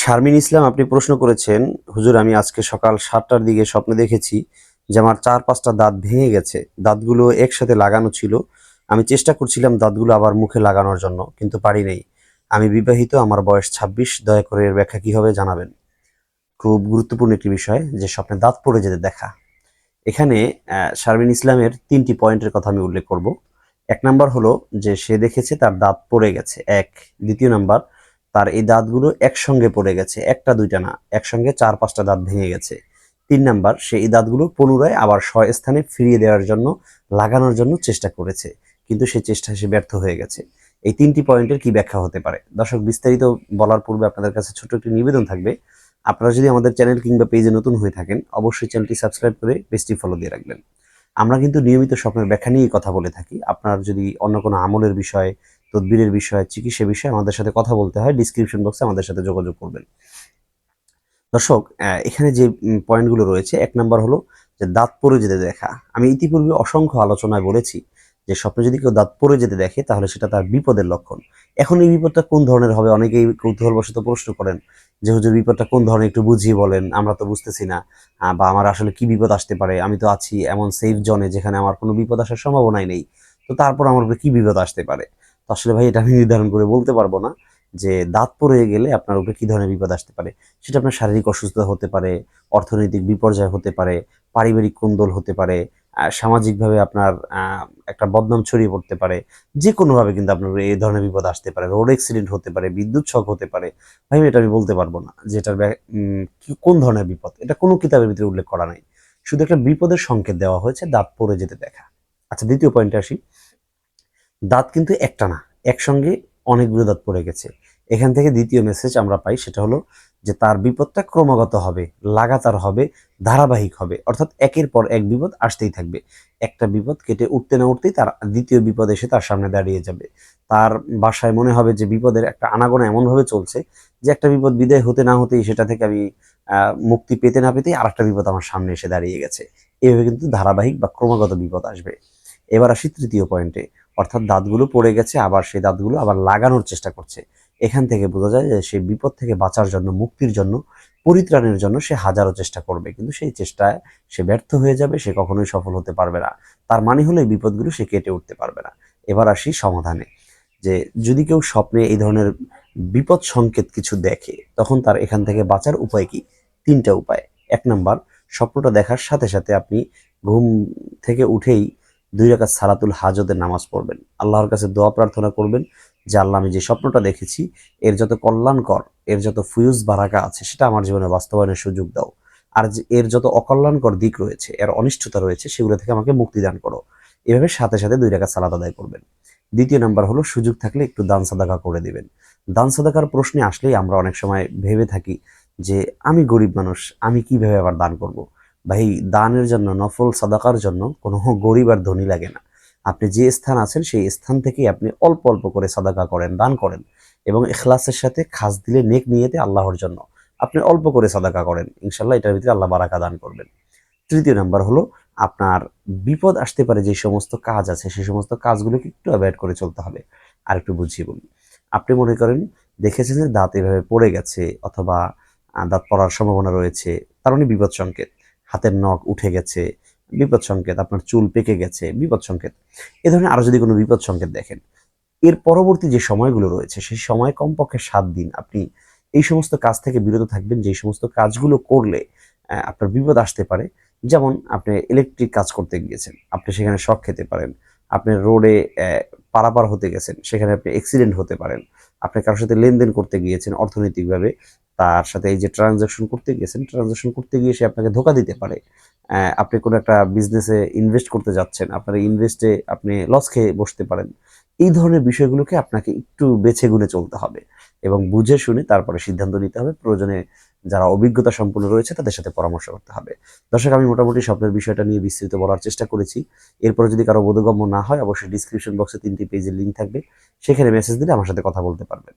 শারমিন ইসলাম, আপনি প্রশ্ন করেছেন, হুজুর, আমি আজকে সকাল সাতটার দিকে স্বপ্নে দেখেছি যে আমার চার পাঁচটা দাঁত ভেঙে গেছে। দাঁতগুলো একসাথে লাগানো ছিল। আমি চেষ্টা করছিলাম দাঁতগুলো আবার মুখে লাগানোর জন্য, কিন্তু পারি নাই। আমি বিবাহিত, আমার বয়স ছাব্বিশ, দয়া করে এর ব্যাখ্যা কি হবে জানাবেন? খুব গুরুত্বপূর্ণ একটি বিষয় যে স্বপ্নে দাঁত পড়ে যেতে দেখা। এখানে শারমিন ইসলামের তিনটি পয়েন্টের কথা আমি উল্লেখ করব। এক নাম্বার হলো যে সে দেখেছে তার দাঁত পড়ে গেছে। এক। দ্বিতীয় নাম্বার তার এই দাঁতগুলো একসঙ্গে পড়ে গেছে, একটা, দুইটা না, একসঙ্গে চার, পাঁচটা দাঁত ভেঙে গেছে। তিন নাম্বার, সে এই দাঁতগুলো পুনরায় আবার স্থানে ফিরিয়ে দেওয়ার জন্য, লাগানোর জন্য চেষ্টা করেছে, কিন্তু সে চেষ্টা সে ব্যর্থ হয়ে গেছে। এই তিনটি পয়েন্টের কি ব্যাখ্যা হতে পারে? দর্শক, বিস্তারিত বলার পূর্বে আপনাদের কাছে ছোট একটি নিবেদন থাকবে। আপনারা যদি আমাদের চ্যানেল কিংবা পেজে নতুন হয়ে থাকেন, অবশ্যই চ্যানেলটি সাবস্ক্রাইব করে পেজটি ফলো দিয়ে রাখবেন। আমরা কিন্তু নিয়মিত স্বপ্নের ব্যাখ্যা নিয়েই কথা বলে থাকি। আপনার যদি অন্য কোনো আমলের বিষয় তদবিরের বিষয়ে, চিকিৎসা বিষয়ে আমাদের সাথে কথা বলতে হয়। ডিসক্রিপশন বক্সে আমাদের সাথে যোগাযোগ করবেন। দর্শক এখানে যে পয়েন্টগুলো রয়েছে, এক নম্বর হলো যে দাঁত পরে যেতে দেখা। আমি ইতিপূর্বে অসংখ্য আলোচনায় বলেছি যে স্বপ্নে যদি কেউ দাঁত পরে যেতে দেখে, তাহলে সেটা তার বিপদের লক্ষণ। এখন এই বিপদটা কোন ধরনের হবে? অনেকেই কৌতূহলবশত প্রশ্ন করেন যে, হুজুর, বিপদটা কোন ধরনের? একটু বুঝিয়ে বলেন, আমরা তো বুঝতেছি না। বা আমার আসলে কি বিপদ আসতে পারে? আমি তো আছি এমন সেফ জনে যেখানে আমার কোনো বিপদ আসার সম্ভাবনাই নেই। তো তারপর আমার কি বিপদ আসতে পারে? আসলে ভাই, এটা আমি নির্ধারণ করে বলতে পারব না যে দাঁত পড়ে গেলে আপনার উপরে কী ধরনের বিপদ আসতে পারে। সেটা আপনার শারীরিক অসুস্থতা হতে পারে, অর্থনৈতিক বিপর্যয় হতে পারে, পারিবারিক কোন্দল হতে পারে সামাজিকভাবে আপনার একটা বদনাম ছড়িয়ে পড়তে পারে যে কোনোভাবে কিন্তু আপনার এই ধরনের বিপদ আসতে পারে। রোড অ্যাক্সিডেন্ট হতে পারে, বিদ্যুৎ শক হতে পারে। ভাই, এটা আমি বলতে পারব না যে এটার কোন ধরনের বিপদ। এটা কোনো কিতাবের ভিতরে উল্লেখ করা নাই। শুধু একটা বিপদের সংকেত দেওয়া হয়েছে, দাঁত পড়ে যেতে দেখা। আচ্ছা দ্বিতীয় পয়েন্টে আসি। দাঁত কিন্তু একটা না, একসঙ্গে অনেকগুলো দাঁত পড়ে গেছে। এখান থেকে দ্বিতীয় মেসেজ আমরা পাই, সেটা হলো যে তার বিপদটা ক্রমাগত হবে, লাগাতার হবে, ধারাবাহিক হবে, অর্থাৎ একের পর এক বিপদ আসতেই থাকবে। একটা বিপদ কেটে উঠতে না উঠতেই তার দ্বিতীয় বিপদ এসে তার সামনে দাঁড়িয়ে যাবে। তার বাসায় মনে হবে যে বিপদের একটা আনাগোনা এমনভাবে চলছে যে একটা বিপদ বিদায় হতে না হতেই সেটা থেকে আমি মুক্তি পেতে না পেতেই আরেকটা বিপদ আমার সামনে এসে দাঁড়িয়ে গেছে। এভাবে কিন্তু ধারাবাহিক বা ক্রমাগত বিপদ আসবে। এবার আসি তৃতীয় পয়েন্টে অর্থাৎ দাঁতগুলো পড়ে গেছে, আবার সেই দাঁতগুলো আবার লাগানোর চেষ্টা করছে। এখান থেকে বোঝা যায় যে সে বিপদ থেকে বাঁচার জন্য, মুক্তির জন্য, পরিত্রাণের জন্য সে হাজারো চেষ্টা করবে। কিন্তু সেই চেষ্টায় সে ব্যর্থ হয়ে যাবে, সে কখনোই সফল হতে পারবে না। তার মানে হলো এই বিপদগুলো সে কেটে উঠতে পারবে না। এবার আসি সমাধানে। যে যদি কেউ স্বপ্নে এই ধরনের বিপদ সংকেত কিছু দেখে, তখন তার এখান থেকে বাঁচার উপায় কি? তিনটা উপায়। এক নাম্বার, স্বপ্নটা দেখার সাথে সাথে আপনি ঘুম থেকে উঠেই দুই রাকাত সালাতুল হাজতের নামাজ পড়বেন। আল্লাহর কাছে দোয়া প্রার্থনা করবেন যে, আল্লাহ, আমি যে স্বপ্নটা দেখেছি, এর যত কল্যাণকর, এর যত ফুয়ুজ বারাকা আছে, সেটা আমার জীবনে বাস্তবায়নের সুযোগ দাও। আর এর যত অকল্যাণকর দিক রয়েছে, এর অনিষ্টতা রয়েছে, সেগুলো থেকে আমাকে মুক্তি দান করো। এভাবে সাথে সাথে দুই রাকাত সালাত আদায় করবেন। দ্বিতীয় নাম্বার হলো, সুযোগ থাকলে একটু দান সাদাকা করে দিবেন। দান সাদাকার প্রশ্নে আসলেই আমরা অনেক সময় ভেবে থাকি যে, আমি গরিব মানুষ, আমি কীভাবে আবার দান করব। ভাই, দানের জন্য, নফল সাদাকার জন্য কোনো গরিব আর ধনী লাগে না। আপনি যে স্থান আছেন, সেই স্থান থেকেই আপনি অল্প অল্প করে সাদাকা করেন, দান করেন এবং এখলাসের সাথে খাস দিলে নেক নিয়েতে আল্লাহর জন্য আপনি অল্প করে সাদাকা করেন। ইনশাল্লাহ এটার ভিতরে আল্লাহ বারাকা দান করবেন। তৃতীয় নাম্বার হলো, আপনার বিপদ আসতে পারে যে সমস্ত কাজ আছে সেই সমস্ত কাজগুলোকে একটু অ্যাভয়েড করে চলতে হবে। আর একটু বুঝিয়ে বলি, আপনি মনে করেন দেখেছেন যে দাঁত এভাবে পড়ে গেছে অথবা দাঁত পড়ার সম্ভাবনা রয়েছে, তার মানে বিপদ সংকেত। হাতের নখ উঠে গেছে, বিপদ সংকেত, আপনার চুল পেকে গেছে, বিপদ সংকেত। এ ধরনের আরও যদি কোনো বিপদ সংকেত দেখেন, এর পরবর্তী যে সময়গুলো রয়েছে, সেই সময় কমপক্ষে সাত দিন আপনি এই সমস্ত কাজ থেকে বিরত থাকবেন, যে সমস্ত কাজগুলো করলে আপনার বিপদ আসতে পারে। যেমন আপনি ইলেকট্রিক কাজ করতে গিয়েছেন, আপনি সেখানে শখ খেতে পারেন, আপনি রোডে পারাপার হতে গেছেন, সেখানে আপনি অ্যাক্সিডেন্ট হতে পারেন। আপনি কারোর সাথে লেনদেন করতে গিয়েছেন অর্থনৈতিকভাবে, তার সাথে এই যে ট্রানজাকশন করতে গিয়েছেন ট্রানজাকশন করতে গিয়ে সে আপনাকে ধোকা দিতে পারে। আপনি কোনো একটা বিজনেসে ইনভেস্ট করতে যাচ্ছেন, আপনার ইনভেস্টে আপনি লস খেয়ে বসতে পারেন। এই ধরনের বিষয়গুলোকে আপনাকে একটু বেছে গুনে চলতে হবে এবং বুঝে শুনে তারপরে সিদ্ধান্ত নিতে হবে প্রয়োজনে যারা অভিজ্ঞতা সম্পন্ন রয়েছে, তাদের সাথে পরামর্শ করতে হবে। দর্শক, আমি মোটামুটি স্বপ্নের বিষয়টা নিয়ে বিস্তৃত বলার চেষ্টা করেছি। এরপরে যদি কারও বোধগম্য না হয়, অবশ্যই ডিসক্রিপশন বক্সে তিনটি পেজের লিঙ্ক থাকবে। সেখানে মেসেজ দিলে আমার সাথে কথা বলতে পারবেন।